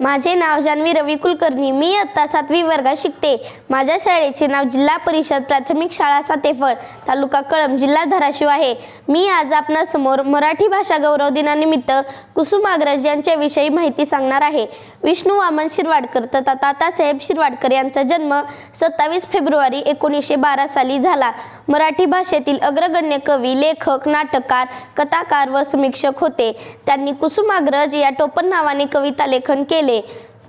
माझे नाव जान्हवी रवी कुलकर्णी. मी आत्ता सातवी वर्गात शिकते. माझ्या शाळेचे नाव जिल्हा परिषद प्राथमिक शाळा सातेफळ तालुका कळंब जिल्हा धाराशिव आहे. मी आज आपणासमोर मराठी भाषा गौरव दिनानिमित्त कुसुमाग्रज यांच्याविषयी माहिती सांगणार आहे. विष्णू वामन शिरवाडकर तथा तातासाहेब शिरवाडकर यांचा जन्म सत्तावीस फेब्रुवारी एकोणीसशे बारा साली झाला. मराठी भाषेतील अग्रगण्य कवी लेखक नाटककार कथाकार व समीक्षक होते. त्यांनी कुसुमाग्रज या टोपण नावाने कविता लेखन केले.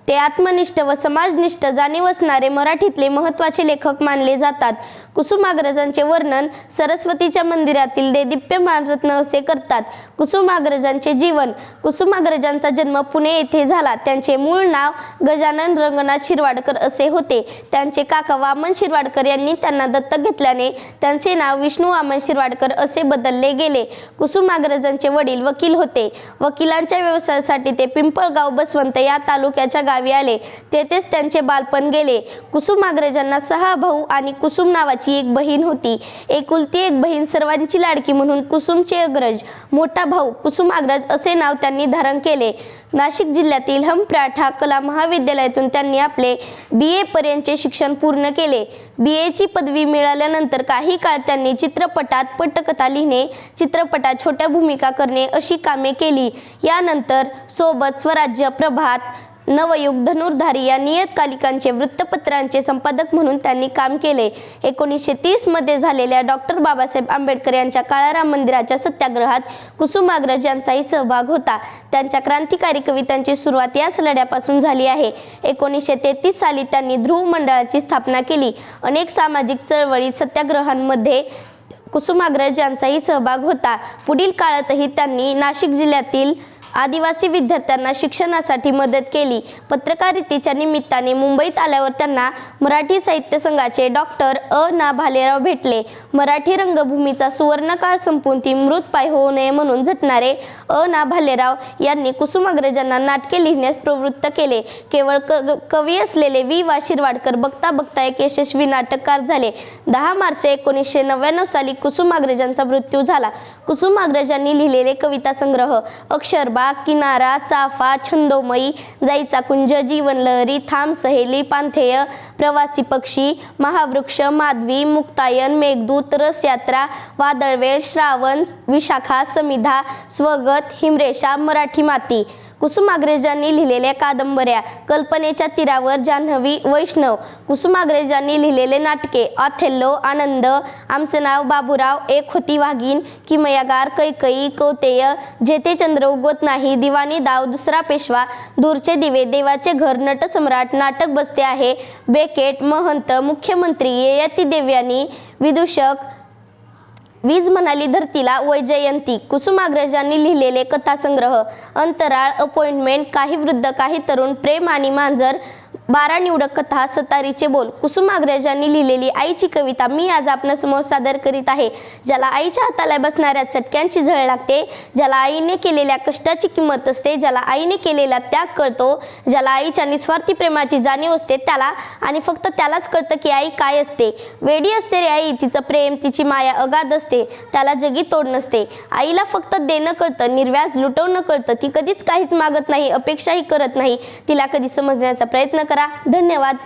ते आत्मनिष्ठ व समाजनिष्ठ जाणीव असणारे मराठीतले महत्त्वाचे लेखक मानले जातात. कुसुमाग्रजांचे वर्णन सरस्वतीच्या मंदिरातील देदीप्यमान रत्न असे करतात. कुसुमाग्रजांचे जीवन कुसुमाग्रजांचा जन्म पुणे येथे झाला. त्यांचे मूळ नाव गजानन रंगनाथ शिरवाडकर असे होते. त्यांचे काका वामन शिरवाडकर यांनी त्यांना दत्तक घेतल्याने त्यांचे नाव विष्णू वामन शिरवाडकर असे बदलले गेले. कुसुमाग्रजांचे वडील वकील होते. वकिलांच्या व्यवसायासाठी ते पिंपळगाव बसवंत या तालुक्याच्या गावी आले. तेथेच त्यांचे बालपण गेले. कुसुमाग्रजांना सहा भाऊ आणि कुसुम नावाची एक बहीण होती. एकुलती एक बहीण सर्वांची लाडकी म्हणून कुसुमचे अग्रज मोठा भाऊ कुसुमाग्रज असे नाव त्यांनी धारण केले. नाशिक जिल्ह्यातील हमप्राठा कला महाविद्यालयातून त्यांनी आपले बी ए पर्यंतचे शिक्षण पूर्ण केले. बी एची पदवी मिळाल्यानंतर काही काळ त्यांनी चित्रपटात पटकथा लिहिणे चित्रपटात छोट्या भूमिका करणे अशी कामे केली. यानंतर सोबत स्वराज्य प्रभात नवयुग धनुर्धारी या नियतकालिकांचे वृत्तपत्रांचे संपादक म्हणून त्यांनी काम केले. एकोणीसशे तीसमध्ये झालेल्या डॉक्टर बाबासाहेब आंबेडकर यांच्या काळाराम मंदिराच्या सत्याग्रहात कुसुमाग्रज यांचाही सहभाग होता. त्यांच्या क्रांतिकारी कवितांची सुरुवात याच लढ्यापासून झाली आहे. एकोणीसशे तेहतीस साली त्यांनी ध्रुव मंडळाची स्थापना केली. अनेक सामाजिक चळवळी सत्याग्रहांमध्ये कुसुमाग्रज यांचाही सहभाग होता. पुढील काळातही त्यांनी नाशिक जिल्ह्यातील आदिवासी विद्यार्थ्यांना शिक्षणासाठी मदत केली. पत्रकारितेच्या निमित्ताने मुंबईत आल्यावर त्यांना मराठी साहित्य संघाचे डॉक्टर अ. ना भालेराव भेटले. मराठी रंगभूमीचा सुवर्णकाळ संपून ती मृतपाय होऊ नये म्हणून झटणारे अ. ना भालेराव यांनी कुसुमाग्रजांना नाटके लिहिण्यास प्रवृत्त केले. केवळ क कवी असलेले वी वा. शिरवाडकर बघता बघता एक यशस्वी नाटककार झाले. दहा मार्च एकोणीसशे नव्याण्णव साली कुसुमाग्रजांचा मृत्यू झाला. कुसुमाग्रजांनी लिहिलेले कविता संग्रह अक्षर अक्षरबाग किनारा चाफा छंदोमयी जाईचा कुंज जीवनलहरी थांब सहेली पांथेय प्रवासी पक्षी महावृक्ष माधवी मुक्तायन मेघदूत रसयात्रा वादळवेळ श्रावण विशाखा समिधा स्वगत हिमरेषा मराठी माती. कुसुमाग्रजांनी लिहिलेल्या कादंबऱ्या कल्पनेच्या तीरावर जान्हवी वैष्णव कुसुमाग्रजांनी लिहिलेले नाटके ऑथेल्लो आनंद आमचं नाव बाबूराव एक होती वाघीण किमयागार कैकई कौतेय जेथे चंद्र उगवत नाही दिवाणी दाव दुसरा पेशवा दूरचे दिवे देवाचे घर नटसम्राट नाटक बसते आहे बेकेट महंत मुख्यमंत्री ययाती देव्यानी विदूषक वीज म्हणाली धरतीला वैजयंती कुसुमाग्रजांनी लिहिलेले कथासंग्रह अंतराळ अपॉइंटमेंट काही वृद्ध काही तरुण प्रेम आणि मांजर बारा निवडक कथा सतारीचे बोल कुसुमाग्रजांनी लिहिलेली आईची कविता मी आज आपणासमोर सादर करीत आहे ज्याला आईच्या हाताला बसणाऱ्या चटक्यांची झळ लागते ज्याला आईने केलेल्या कष्टाची किंमत असते ज्याला आईने केलेला त्याग कळतो ज्याला आईच्या निस्वार्थी प्रेमाची जाणीव असते त्याला आणि फक्त त्यालाच कळतं की आई काय असते. वेडी असते रे आई तिचं प्रेम तिची माया अगाध असते त्याला जगी तोड नसते. आईला फक्त देणं कळतं निर्व्याज लुटवणं कळतं ती कधीच काहीच मागत नाही अपेक्षाही करत नाही तिला कधी समजण्याचा प्रयत्न करा. धन्यवाद.